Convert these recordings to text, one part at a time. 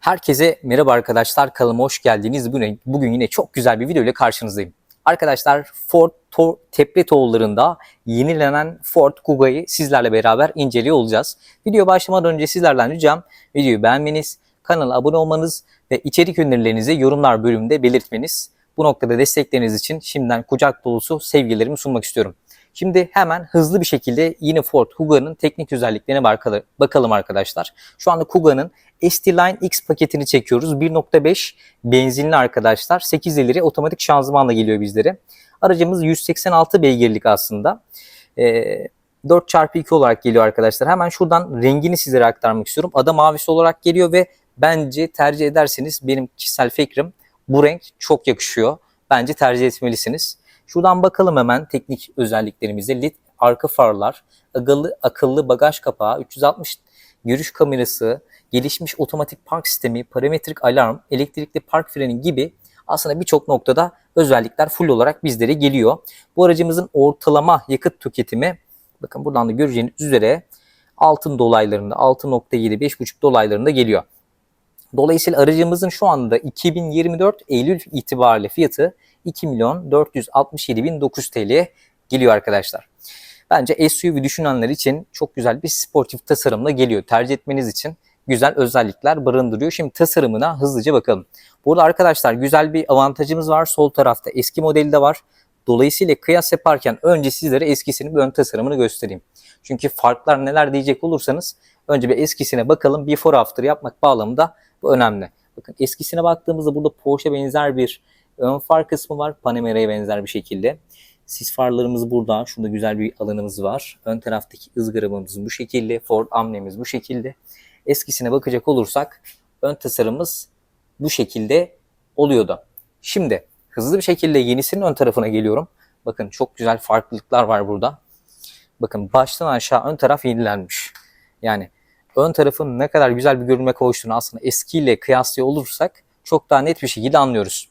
Herkese merhaba arkadaşlar kanalıma hoş geldiniz. Bugün, bugün yine çok güzel bir video ile karşınızdayım. Arkadaşlar Ford to Tepletoğulları'nda yenilenen Ford Kuga'yı sizlerle beraber inceliyor olacağız. Video başlamadan önce sizlerden ricam videoyu beğenmeniz, kanala abone olmanız ve içerik önerilerinizi yorumlar bölümünde belirtmeniz. Bu noktada destekleriniz için şimdiden kucak dolusu sevgilerimi sunmak istiyorum. Şimdi hemen hızlı bir şekilde yine Ford Kuga'nın teknik özelliklerine bakalım arkadaşlar. Şu anda Kuga'nın ST-Line X paketini çekiyoruz. 1.5 benzinli arkadaşlar. 8 ileri otomatik şanzımanla geliyor bizlere. Aracımız 186 beygirlik aslında. Ee, 4x2 olarak geliyor arkadaşlar. Hemen şuradan rengini sizlere aktarmak istiyorum. Ada mavisi olarak geliyor ve bence tercih ederseniz benim kişisel fikrim bu renk çok yakışıyor. Bence tercih etmelisiniz. Şuradan bakalım hemen teknik özelliklerimize. LED arka farlar, akıllı, akıllı bagaj kapağı, 360 görüş kamerası, gelişmiş otomatik park sistemi, parametrik alarm, elektrikli park freni gibi aslında birçok noktada özellikler full olarak bizlere geliyor. Bu aracımızın ortalama yakıt tüketimi bakın buradan da göreceğiniz üzere altın dolaylarında 6.7 5.5 dolaylarında geliyor. Dolayısıyla aracımızın şu anda 2024 Eylül itibariyle fiyatı 2 milyon 467 bin 900 TL'ye geliyor arkadaşlar. Bence SUV düşünenler için çok güzel bir sportif tasarımla geliyor. Tercih etmeniz için güzel özellikler barındırıyor. Şimdi tasarımına hızlıca bakalım. Burada arkadaşlar güzel bir avantajımız var. Sol tarafta eski modeli de var. Dolayısıyla kıyas yaparken önce sizlere eskisinin bir ön tasarımını göstereyim. Çünkü farklar neler diyecek olursanız önce bir eskisine bakalım. Before after yapmak bağlamında bu önemli. Bakın eskisine baktığımızda burada Porsche benzer bir ön far kısmı var. Panamera'ya benzer bir şekilde. Sis farlarımız burada. Şurada güzel bir alanımız var. Ön taraftaki ızgaramız bu şekilde. Ford amblemiz bu şekilde. Eskisine bakacak olursak ön tasarımımız bu şekilde oluyordu. Şimdi hızlı bir şekilde yenisinin ön tarafına geliyorum. Bakın çok güzel farklılıklar var burada. Bakın baştan aşağı ön taraf yenilenmiş. Yani ön tarafın ne kadar güzel bir görünme kavuştuğunu aslında eskiyle kıyaslıyor olursak çok daha net bir şekilde anlıyoruz.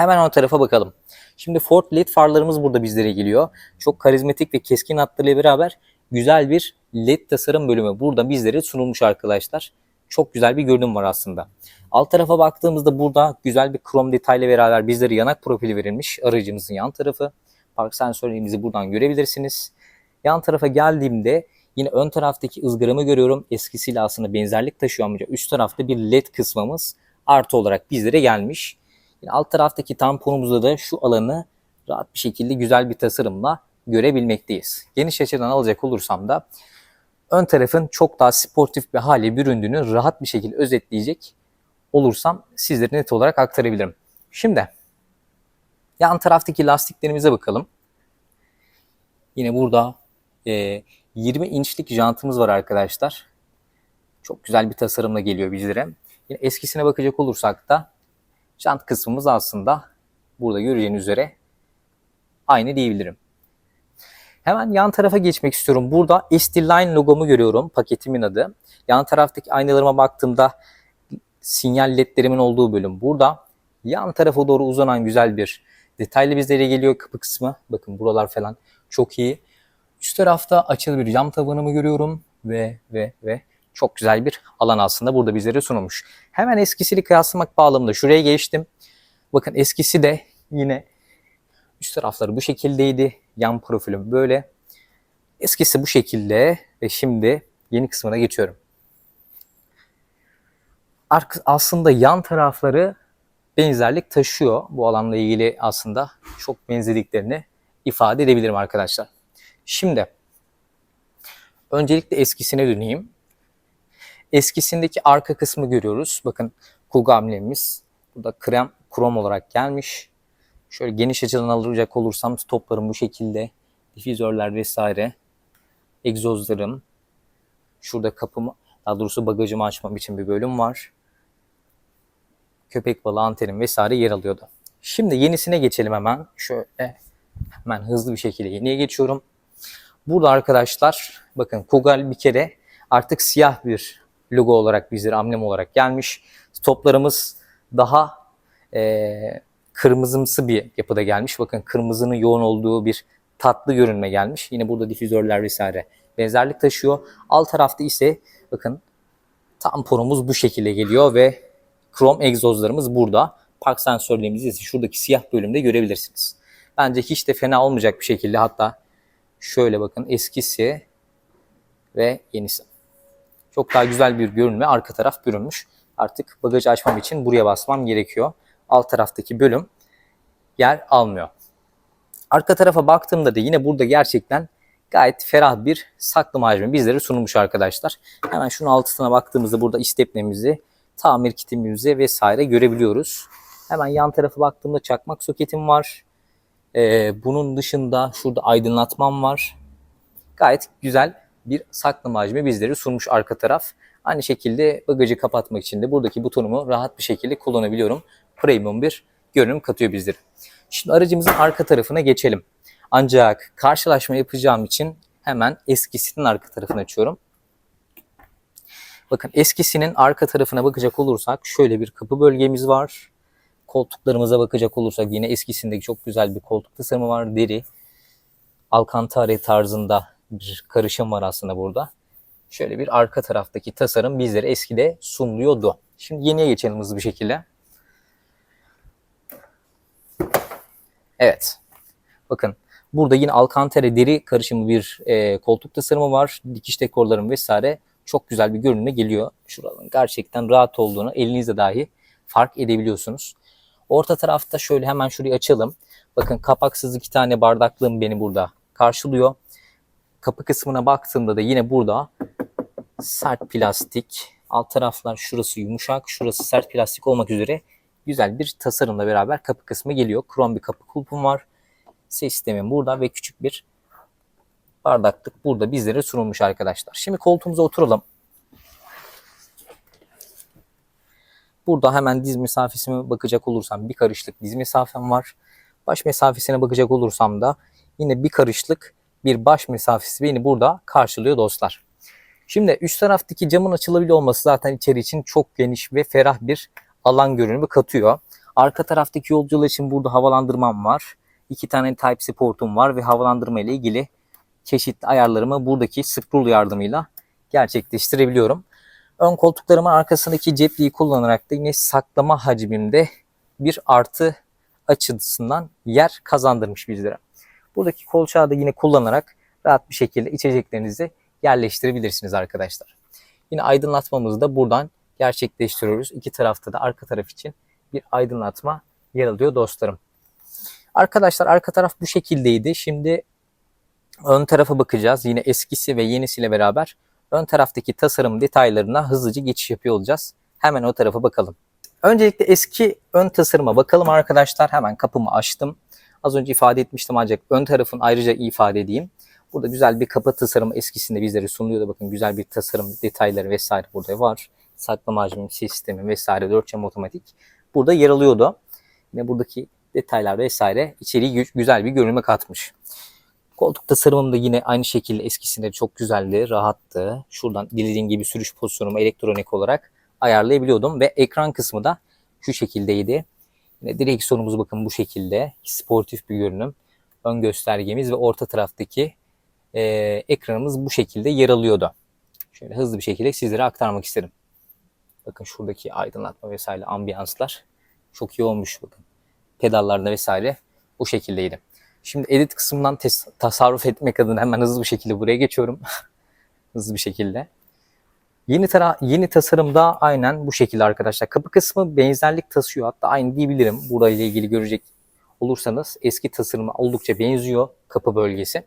Hemen ön tarafa bakalım. Şimdi Ford LED farlarımız burada bizlere geliyor. Çok karizmatik ve keskin hatlarıyla beraber güzel bir LED tasarım bölümü burada bizlere sunulmuş arkadaşlar. Çok güzel bir görünüm var aslında. Alt tarafa baktığımızda burada güzel bir krom detayla beraber bizlere yanak profili verilmiş aracımızın yan tarafı. Park sensörlerimizi buradan görebilirsiniz. Yan tarafa geldiğimde yine ön taraftaki ızgaramı görüyorum. Eskisiyle aslında benzerlik taşıyor ama üst tarafta bir led kısmımız artı olarak bizlere gelmiş. Yine alt taraftaki tamponumuzda da şu alanı rahat bir şekilde güzel bir tasarımla görebilmekteyiz. Geniş açıdan alacak olursam da ön tarafın çok daha sportif bir hale büründüğünü rahat bir şekilde özetleyecek olursam sizlere net olarak aktarabilirim. Şimdi yan taraftaki lastiklerimize bakalım. Yine burada e, 20 inçlik jantımız var arkadaşlar. Çok güzel bir tasarımla geliyor bizlere. Yine eskisine bakacak olursak da jant kısmımız aslında burada göreceğiniz üzere aynı diyebilirim. Hemen yan tarafa geçmek istiyorum. Burada ST-Line logomu görüyorum. Paketimin adı. Yan taraftaki aynalarıma baktığımda sinyal ledlerimin olduğu bölüm burada. Yan tarafa doğru uzanan güzel bir detaylı bizlere geliyor kapı kısmı. Bakın buralar falan çok iyi. Üst tarafta açılı bir cam tavanımı görüyorum ve ve ve çok güzel bir alan aslında burada bizlere sunulmuş. Hemen eskisiyle kıyaslamak bağlamında şuraya geçtim. Bakın eskisi de yine üst tarafları bu şekildeydi. Yan profilim böyle. Eskisi bu şekilde ve şimdi yeni kısmına geçiyorum. Ark- Aslında yan tarafları benzerlik taşıyor. Bu alanla ilgili aslında çok benzediklerini ifade edebilirim arkadaşlar. Şimdi öncelikle eskisine döneyim. Eskisindeki arka kısmı görüyoruz. Bakın Kuga amblemimiz burada krem krom olarak gelmiş. Şöyle geniş açıdan alacak olursam stoplarım bu şekilde. Difüzörler vesaire. Egzozlarım. Şurada kapımı, daha doğrusu bagajımı açmam için bir bölüm var. Köpek balığı antenim vesaire yer alıyordu. Şimdi yenisine geçelim hemen. Şöyle hemen hızlı bir şekilde yeniye geçiyorum. Burada arkadaşlar bakın Kugal bir kere artık siyah bir logo olarak bizlere amblem olarak gelmiş. Stoplarımız daha e, kırmızımsı bir yapıda gelmiş. Bakın kırmızının yoğun olduğu bir tatlı görünme gelmiş. Yine burada difüzörler vesaire benzerlik taşıyor. Alt tarafta ise bakın Tamponumuz bu şekilde geliyor ve krom egzozlarımız burada. Park sensörlerimizi ise şuradaki siyah bölümde görebilirsiniz. Bence hiç de fena olmayacak bir şekilde hatta şöyle bakın eskisi ve yenisi. Çok daha güzel bir görünme arka taraf bürünmüş. Artık bagajı açmam için buraya basmam gerekiyor. Alt taraftaki bölüm yer almıyor. Arka tarafa baktığımda da yine burada gerçekten gayet ferah bir saklama hacmi bizlere sunulmuş arkadaşlar. Hemen şunun altına baktığımızda burada istepnemizi, tamir kitimizi vesaire görebiliyoruz. Hemen yan tarafa baktığımda çakmak soketim var. Ee, bunun dışında şurada aydınlatmam var. Gayet güzel bir saklama hacmi bizleri sunmuş arka taraf. Aynı şekilde bagajı kapatmak için de buradaki butonumu rahat bir şekilde kullanabiliyorum. Premium bir görünüm katıyor bizlere. Şimdi aracımızın arka tarafına geçelim. Ancak karşılaşma yapacağım için hemen eskisinin arka tarafını açıyorum. Bakın eskisinin arka tarafına bakacak olursak şöyle bir kapı bölgemiz var. Koltuklarımıza bakacak olursak yine eskisindeki çok güzel bir koltuk tasarımı var. Deri, alkantare tarzında bir karışım var aslında burada. Şöyle bir arka taraftaki tasarım bizlere eskide sunuluyordu. Şimdi yeniye geçelim hızlı bir şekilde. Evet. Bakın burada yine alkantara deri karışımı bir e, koltuk tasarımı var. Dikiş dekorlarım vesaire çok güzel bir görünüme geliyor. Şuraların gerçekten rahat olduğunu elinizle dahi fark edebiliyorsunuz. Orta tarafta şöyle hemen şurayı açalım. Bakın kapaksız iki tane bardaklığım beni burada karşılıyor. Kapı kısmına baktığımda da yine burada sert plastik. Alt taraflar şurası yumuşak, şurası sert plastik olmak üzere güzel bir tasarımla beraber kapı kısmı geliyor. Krom bir kapı kulpum var. Ses sistemim burada ve küçük bir bardaklık burada bizlere sunulmuş arkadaşlar. Şimdi koltuğumuza oturalım. Burada hemen diz mesafesine bakacak olursam bir karışlık diz mesafem var. Baş mesafesine bakacak olursam da yine bir karışlık bir baş mesafesi beni burada karşılıyor dostlar. Şimdi üst taraftaki camın açılabiliyor olması zaten içeri için çok geniş ve ferah bir alan görünümü katıyor. Arka taraftaki yolcular için burada havalandırmam var. İki tane Type-C portum var ve havalandırma ile ilgili çeşitli ayarlarımı buradaki scroll yardımıyla gerçekleştirebiliyorum. Ön koltuklarımın arkasındaki cepliği kullanarak da yine saklama hacmimde bir artı açısından yer kazandırmış bizlere. Buradaki kolçağı da yine kullanarak rahat bir şekilde içeceklerinizi yerleştirebilirsiniz arkadaşlar. Yine aydınlatmamızı da buradan gerçekleştiriyoruz. İki tarafta da arka taraf için bir aydınlatma yer alıyor dostlarım. Arkadaşlar arka taraf bu şekildeydi. Şimdi ön tarafa bakacağız. Yine eskisi ve yenisiyle beraber ön taraftaki tasarım detaylarına hızlıca geçiş yapıyor olacağız. Hemen o tarafa bakalım. Öncelikle eski ön tasarıma bakalım arkadaşlar. Hemen kapımı açtım. Az önce ifade etmiştim ancak ön tarafın ayrıca ifade edeyim. Burada güzel bir kapı tasarımı eskisinde bizlere sunuluyordu. Bakın güzel bir tasarım detayları vesaire burada var. Saklama hacmi sistemi vesaire 4 cam otomatik. Burada yer alıyordu. Yine buradaki detaylar vesaire içeriği güzel bir görünüme katmış. Koltuk tasarımım da yine aynı şekilde eskisinde çok güzeldi, rahattı. Şuradan dilediğim gibi sürüş pozisyonumu elektronik olarak ayarlayabiliyordum ve ekran kısmı da şu şekildeydi. Yine direksiyonumuz bakın bu şekilde. Sportif bir görünüm. Ön göstergemiz ve orta taraftaki e, ekranımız bu şekilde yer alıyordu. Şöyle hızlı bir şekilde sizlere aktarmak isterim. Bakın şuradaki aydınlatma vesaire ambiyanslar çok iyi olmuş bakın. Pedallarda vesaire bu şekildeydi. Şimdi edit kısmından tasarruf etmek adına hemen hızlı bir şekilde buraya geçiyorum. hızlı bir şekilde. Yeni, tara yeni tasarımda aynen bu şekilde arkadaşlar. Kapı kısmı benzerlik taşıyor. Hatta aynı diyebilirim. Burayla ilgili görecek olursanız eski tasarıma oldukça benziyor kapı bölgesi.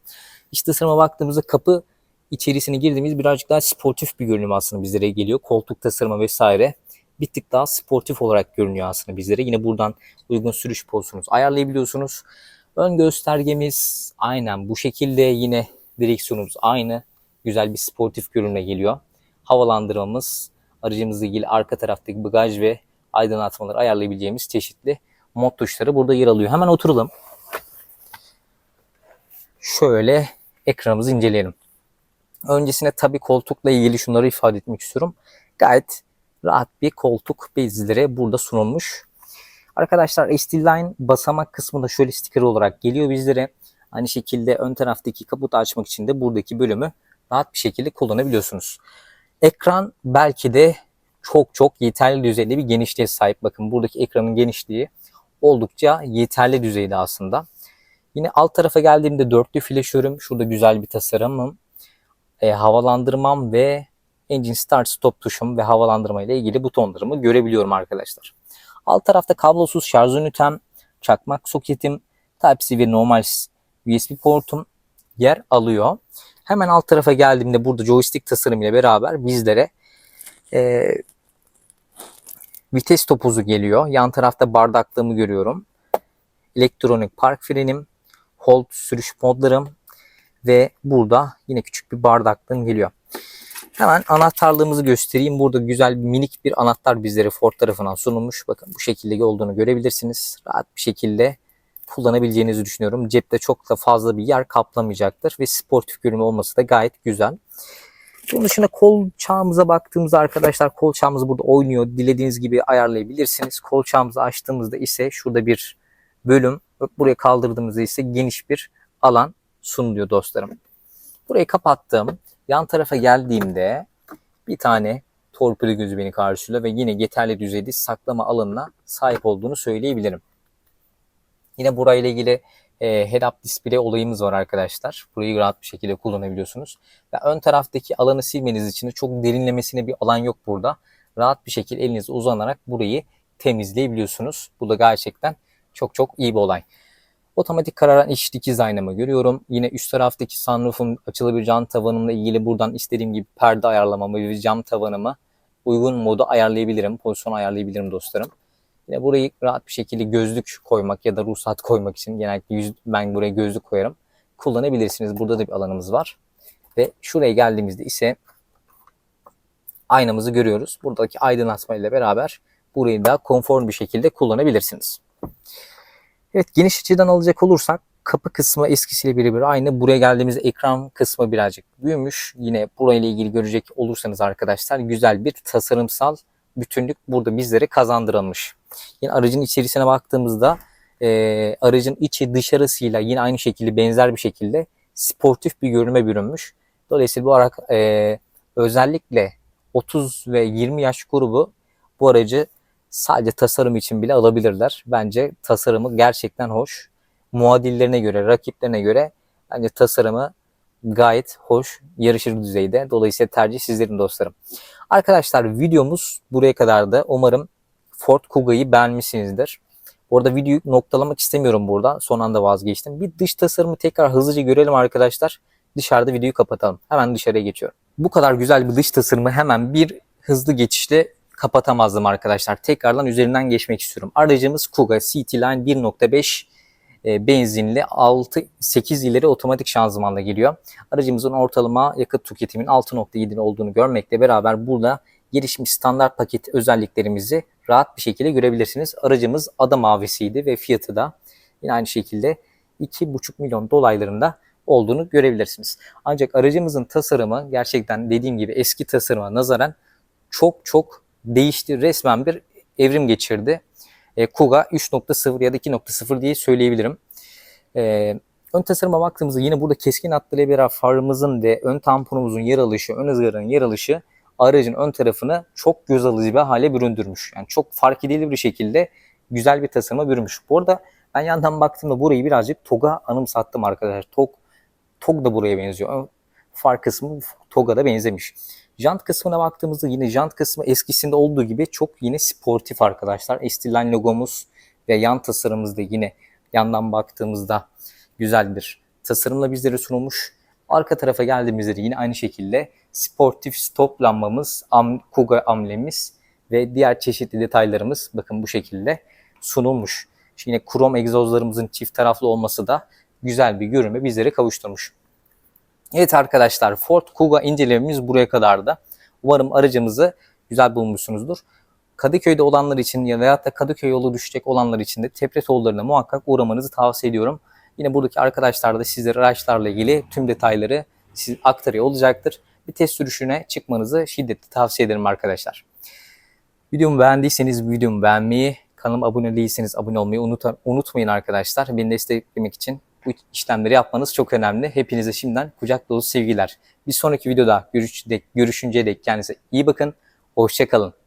İç tasarıma baktığımızda kapı içerisine girdiğimiz birazcık daha sportif bir görünüm aslında bizlere geliyor. Koltuk tasarımı vesaire bir tık daha sportif olarak görünüyor aslında bizlere. Yine buradan uygun sürüş pozisyonunuzu ayarlayabiliyorsunuz. Ön göstergemiz aynen bu şekilde yine direksiyonumuz aynı. Güzel bir sportif görünüme geliyor. Havalandırmamız aracımızla ilgili arka taraftaki bagaj ve aydınlatmaları ayarlayabileceğimiz çeşitli mod tuşları burada yer alıyor. Hemen oturalım. Şöyle ekranımızı inceleyelim. Öncesine tabii koltukla ilgili şunları ifade etmek istiyorum. Gayet rahat bir koltuk bezleri burada sunulmuş. Arkadaşlar SD Line basamak kısmında şöyle sticker olarak geliyor bizlere. Aynı şekilde ön taraftaki kaputu açmak için de buradaki bölümü rahat bir şekilde kullanabiliyorsunuz. Ekran belki de çok çok yeterli düzeyde bir genişliğe sahip. Bakın buradaki ekranın genişliği oldukça yeterli düzeyde aslında. Yine alt tarafa geldiğimde dörtlü flaşörüm. Şurada güzel bir tasarımım. E, havalandırmam ve engine start stop tuşum ve havalandırma ile ilgili butonlarımı görebiliyorum arkadaşlar. Alt tarafta kablosuz şarj ünitem, çakmak soketim, Type-C ve normal USB portum yer alıyor. Hemen alt tarafa geldiğimde burada joystick tasarım ile beraber bizlere e, vites topuzu geliyor. Yan tarafta bardaklığımı görüyorum. Elektronik park frenim, hold sürüş modlarım ve burada yine küçük bir bardaklığım geliyor. Hemen anahtarlığımızı göstereyim. Burada güzel minik bir anahtar bizlere Ford tarafından sunulmuş. Bakın bu şekilde olduğunu görebilirsiniz. Rahat bir şekilde kullanabileceğinizi düşünüyorum. Cepte çok da fazla bir yer kaplamayacaktır ve sportif görünüm olması da gayet güzel. Bunun dışında kol çağımıza baktığımızda arkadaşlar kol çağımız burada oynuyor. Dilediğiniz gibi ayarlayabilirsiniz. Kol çağımızı açtığımızda ise şurada bir bölüm. Buraya kaldırdığımızda ise geniş bir alan sunuluyor dostlarım. Burayı kapattım. Yan tarafa geldiğimde bir tane torpido gözü beni karşılıyor ve yine yeterli düzeyde saklama alanına sahip olduğunu söyleyebilirim. Yine burayla ilgili e, head-up display olayımız var arkadaşlar. Burayı rahat bir şekilde kullanabiliyorsunuz. Ve ön taraftaki alanı silmeniz için de çok derinlemesine bir alan yok burada. Rahat bir şekilde elinize uzanarak burayı temizleyebiliyorsunuz. Bu da gerçekten çok çok iyi bir olay. Otomatik kararan iç dikiz aynamı görüyorum. Yine üst taraftaki sunroof'un açılabilir cam tavanımla ilgili buradan istediğim gibi perde ayarlamamı ve cam tavanımı uygun moda ayarlayabilirim. Pozisyon ayarlayabilirim dostlarım. Yine burayı rahat bir şekilde gözlük koymak ya da ruhsat koymak için genellikle yüz, ben buraya gözlük koyarım. Kullanabilirsiniz. Burada da bir alanımız var. Ve şuraya geldiğimizde ise aynamızı görüyoruz. Buradaki aydınlatma ile beraber burayı da konform bir şekilde kullanabilirsiniz. Evet geniş açıdan alacak olursak kapı kısmı eskisiyle birebir aynı. Buraya geldiğimizde ekran kısmı birazcık büyümüş. Yine burayla ilgili görecek olursanız arkadaşlar güzel bir tasarımsal bütünlük burada bizlere kazandırılmış. Yine aracın içerisine baktığımızda e, aracın içi dışarısıyla yine aynı şekilde benzer bir şekilde sportif bir görünüme bürünmüş. Dolayısıyla bu araç e, özellikle 30 ve 20 yaş grubu bu aracı sadece tasarım için bile alabilirler. Bence tasarımı gerçekten hoş. Muadillerine göre, rakiplerine göre bence tasarımı gayet hoş, yarışır düzeyde. Dolayısıyla tercih sizlerin dostlarım. Arkadaşlar videomuz buraya kadardı. Umarım Ford Kuga'yı beğenmişsinizdir. Orada videoyu noktalamak istemiyorum burada. Son anda vazgeçtim. Bir dış tasarımı tekrar hızlıca görelim arkadaşlar. Dışarıda videoyu kapatalım. Hemen dışarıya geçiyorum. Bu kadar güzel bir dış tasarımı hemen bir hızlı geçişle kapatamazdım arkadaşlar. Tekrardan üzerinden geçmek istiyorum. Aracımız Kuga Cityline 1.5 e, benzinli 6-8 ileri otomatik şanzımanla geliyor. Aracımızın ortalama yakıt tüketimin 6.7 olduğunu görmekle beraber burada gelişmiş standart paket özelliklerimizi rahat bir şekilde görebilirsiniz. Aracımız ada mavisiydi ve fiyatı da yine aynı şekilde 2,5 milyon dolaylarında olduğunu görebilirsiniz. Ancak aracımızın tasarımı gerçekten dediğim gibi eski tasarıma nazaran çok çok değişti. Resmen bir evrim geçirdi. E, Kuga 3.0 ya da 2.0 diye söyleyebilirim. E, ön tasarıma baktığımızda yine burada keskin hatlarıyla beraber farımızın ve ön tamponumuzun yer alışı, ön ızgaranın yer alışı aracın ön tarafını çok göz alıcı bir hale büründürmüş. Yani çok fark edilir bir şekilde güzel bir tasarıma bürünmüş. Bu arada ben yandan baktığımda burayı birazcık TOG'a anımsattım arkadaşlar. TOG, TOG da buraya benziyor. Far kısmı TOG'a da benzemiş. Jant kısmına baktığımızda yine jant kısmı eskisinde olduğu gibi çok yine sportif arkadaşlar. Estiline logomuz ve yan tasarımımız da yine yandan baktığımızda güzel bir tasarımla bizlere sunulmuş. Arka tarafa geldiğimizde de yine aynı şekilde sportif stop lambamız, am, Kuga amblemiz ve diğer çeşitli detaylarımız bakın bu şekilde sunulmuş. Şimdi krom egzozlarımızın çift taraflı olması da güzel bir görünme bizlere kavuşturmuş. Evet arkadaşlar Ford Kuga incelememiz buraya kadardı. Umarım aracımızı güzel bulmuşsunuzdur. Kadıköy'de olanlar için ya veyahut da Kadıköy yolu düşecek olanlar için de Tepretoğulları'na muhakkak uğramanızı tavsiye ediyorum. Yine buradaki arkadaşlar da sizlere araçlarla ilgili tüm detayları siz aktarıyor olacaktır. Bir test sürüşüne çıkmanızı şiddetle tavsiye ederim arkadaşlar. Videomu beğendiyseniz videomu beğenmeyi, kanalıma abone değilseniz abone olmayı unut unutmayın arkadaşlar. Beni desteklemek için Bu işlemleri yapmanız çok önemli. Hepinize şimdiden kucak dolu sevgiler. Bir sonraki videoda görüş, görüşünceye dek kendinize iyi bakın. Hoşçakalın.